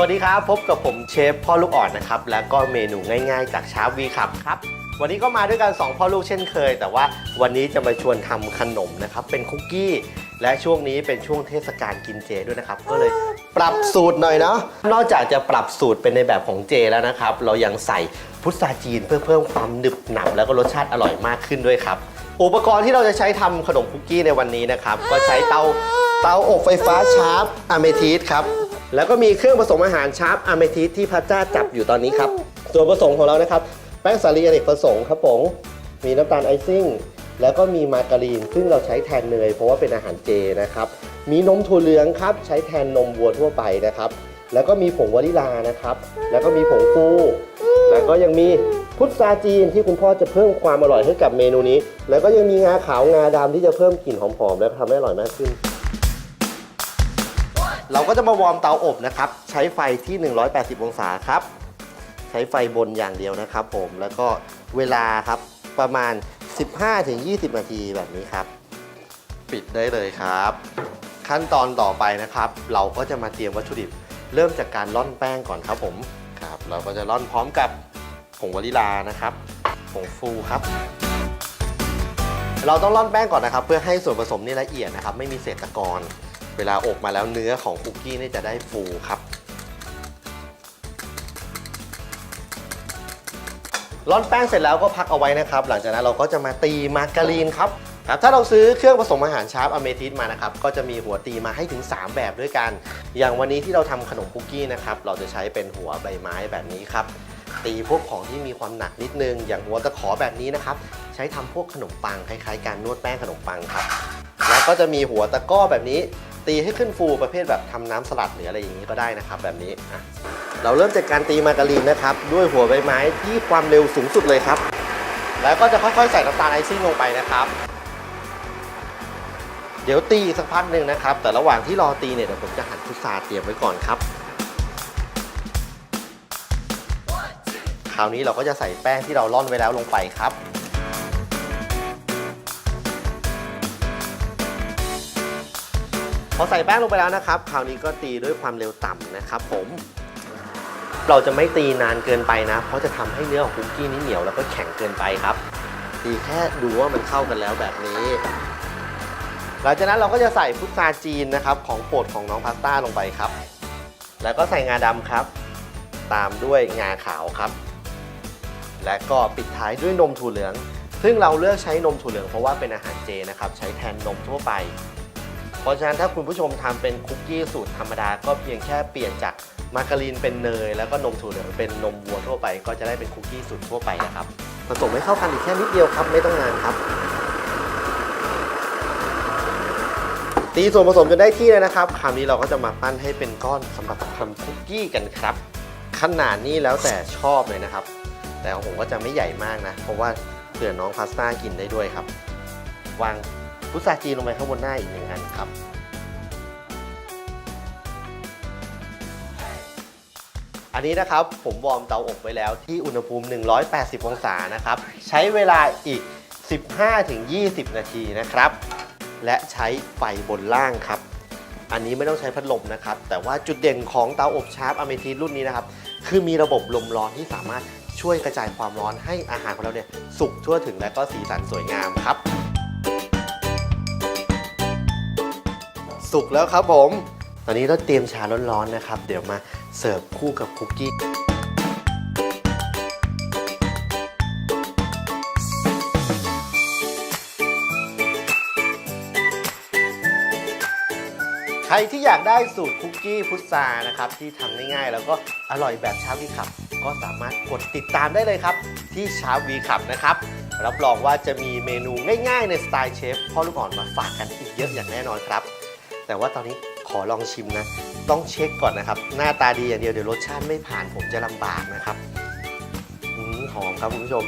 วัสดีครับ พบกับผมเชฟพ่อลูกอ่อนนะครับ แล้วก็เมนูง่ายๆ จากชาร์ปวีขับครับ วันนี้ก็มาด้วยกัน 2 พ่อลูกเช่นเคย แต่ว่าวันนี้จะมาชวนทำขนมนะครับ เป็นคุกกี้ และช่วงนี้เป็นช่วงเทศกาลกินเจด้วยนะครับ ก็เลยปรับสูตรหน่อยเนาะนอกจากจะปรับสูตรเป็นในแบบของเจแล้วนะครับ เรายังใส่พุทราจีนเพื่อเพิ่มความหนึบหนับแล้วก็รสชาติอร่อยมากขึ้นด้วยครับ อุปกรณ์ที่เราจะใช้ทำขนมคุกกี้ในวันนี้นะครับ ก็ใช้เตาเตาอบไฟฟ้าชาร์ปอะเมทิสครับ แล้วก็มีเครื่องผสมอาหารชาร์ปอะเมทิสที่พัชจ้าจับอยู่ตอนนี้ครับ ส่วนผสมของเรานะครับ แป้งสาลีอเนกประสงค์ครับผมมีน้ำตาลไอซิ่ง แล้วก็มีมาการีน ซึ่งเราใช้แทนเนยเพราะว่าเป็นอาหารเจนะครับ มีนมถั่วเหลืองครับ ใช้แทนนมวัวทั่วไปนะครับ แล้วก็มีผงวานิลานะครับ แล้วก็มีผงฟูแล้วก็ยังมีพุทราจีนที่คุณพ่อจะเพิ่มความอร่อยให้กับเมนูนี้ แล้วก็ยังมีงาขาวงาดำที่จะเพิ่มกลิ่นหอมๆและทำให้อร่อยมากขึ้น เราก็จะมาวอร์มเตาอบนะครับ ใช้ไฟที่ 180 องศาครับ ใช้ไฟบนอย่างเดียวนะครับผม แล้วก็เวลาครับประมาณ 15-20 นาทีแบบนี้ครับ ปิดได้เลยครับ ขั้นตอนต่อไปนะครับ เราก็จะมาเตรียมวัตถุดิบ เริ่มจากการร่อนแป้งก่อนครับผม ครับ เราก็จะร่อนพร้อมกับผงวานิลานะครับ ผงฟูครับ เราต้องร่อนแป้งก่อนนะครับ เพื่อให้ส่วนผสมนี่ละเอียดนะครับ ไม่มีเศษตะกอน เวลาอบมาแล้วเนื้อของคุกกี้นี่จะได้ฟูครับร่อนแป้งเสร็จแล้วก็พักเอาไว้นะครับ หลังจากนั้นเราก็จะมาตีมาการีนครับครับ ถ้าเราซื้อเครื่องผสมอาหารชาร์ปอเมทิสมานะครับ ก็จะมีหัวตีมาให้ถึง 3 แบบด้วยกัน อย่างวันนี้ที่เราทำขนมคุกกี้นะครับ เราจะใช้เป็นหัวใบไม้แบบนี้ครับ ตีพวกของที่มีความหนักนิดนึง อย่างหัวตะขอแบบนี้นะครับ ใช้ทำพวกขนมปังคล้ายๆ การนวดแป้งขนมปังครับ แล้วก็จะมีหัวตะก้อแบบนี้ ตีให้ขึ้นฟูประเภทแบบทำน้ำสลัดหรืออะไรอย่างนี้ก็ได้นะครับ แบบนี้อะเราเริ่มจากการตีมาการีนนะครับ ด้วยหัวใบไม้ที่ความเร็วสูงสุดเลยครับ แล้วก็จะค่อยๆใส่น้ำตาลไอซิ่งลงไปนะครับเดี๋ยวตีสักพักหนึ่งนะครับ แต่ระหว่างที่รอตีเนี่ยเดี๋ยวผมจะหั่นพุทราเตรียมไว้ก่อนครับ คราวนี้เราก็จะใส่แป้งที่เราร่อนไว้แล้วลงไปครับ พอใส่แป้งลงไปแล้วนะครับ คราวนี้ก็ตีด้วยความเร็วต่ำนะครับผม เราจะไม่ตีนานเกินไปนะ เพราะจะทำให้เนื้อของคุกกี้นี้เหนียวแล้วก็แข็งเกินไปครับ ตีแค่ดูว่ามันเข้ากันแล้วแบบนี้ หลังจากนั้นเราก็จะใส่พุทราจีนนะครับ ของโปรดของน้องพาสต้าลงไปครับ แล้วก็ใส่งาดำครับ ตามด้วยงาขาวครับ และก็ปิดท้ายด้วยนมถั่วเหลือง ซึ่งเราเลือกใช้นมถั่วเหลืองเพราะว่าเป็นอาหารเจนะครับ ใช้แทนนมทั่วไป เพราะฉะนั้นถ้าคุณผู้ชมทำเป็นคุกกี้สูตรธรรมดา ก็เพียงแค่เปลี่ยนจากมาการีนเป็นเนย แล้วก็นมถั่วเหลืองเป็นนมวัวทั่วไป ก็จะได้เป็นคุกกี้สูตรทั่วไปนะครับผสมให้เข้ากันอีกแค่นิดเดียวครับไม่ต้องนานครับตีส่วนผสมจนได้ที่แล้วนะครับ คราวนี้เราก็จะมาปั้นให้เป็นก้อนสำหรับทำคุกกี้กันครับ ขนาดนี้แล้วแต่ชอบเลยนะครับ แต่ของผมก็จะไม่ใหญ่มากนะ เพราะว่าเผื่อน้องพาสต้ากินได้ด้วยครับ วาง พุทราจีนลงไปข้างบนหน้าอีกหนึ่งอันครับ อันนี้นะครับผมวอร์มเตาอบไว้แล้วที่อุณหภูมิ 180 องศานะครับ ใช้เวลาอีก 15-20 นาทีนะครับ และใช้ไฟบนล่างครับ อันนี้ไม่ต้องใช้พัดลมนะครับ แต่ว่าจุดเด่นของเตาอบชาร์ปอเมทิสรุ่นนี้นะครับ คือมีระบบลมร้อนที่สามารถช่วยกระจายความร้อนให้อาหารของเราเนี่ยสุกทั่วถึงและก็สีสันสวยงามครับ สุกแล้วครับผม ตอนนี้เราเตรียมชาร้อนๆนะครับ เดี๋ยวมาเสิร์ฟคู่กับคุกกี้ใครที่อยากได้สูตรคุกกี้พุทรานะครับ ที่ทำง่ายๆ แล้วก็อร่อยแบบชาวีขับ ก็สามารถกดติดตามได้เลยครับ ที่ชาวีขับนะครับ รับรองว่าจะมีเมนูง่ายๆ ในสไตล์เชฟพ่อลูกอ่อนมาฝากกันอีกเยอะอย่างแน่นอนครับ แต่ว่าตอนนี้ขอลองชิมนะ ต้องเช็คก่อนนะครับ หน้าตาดีอย่างเดียวเดี๋ยวรสชาติไม่ผ่านผมจะลำบากนะครับหอมครับคุณผู้ชม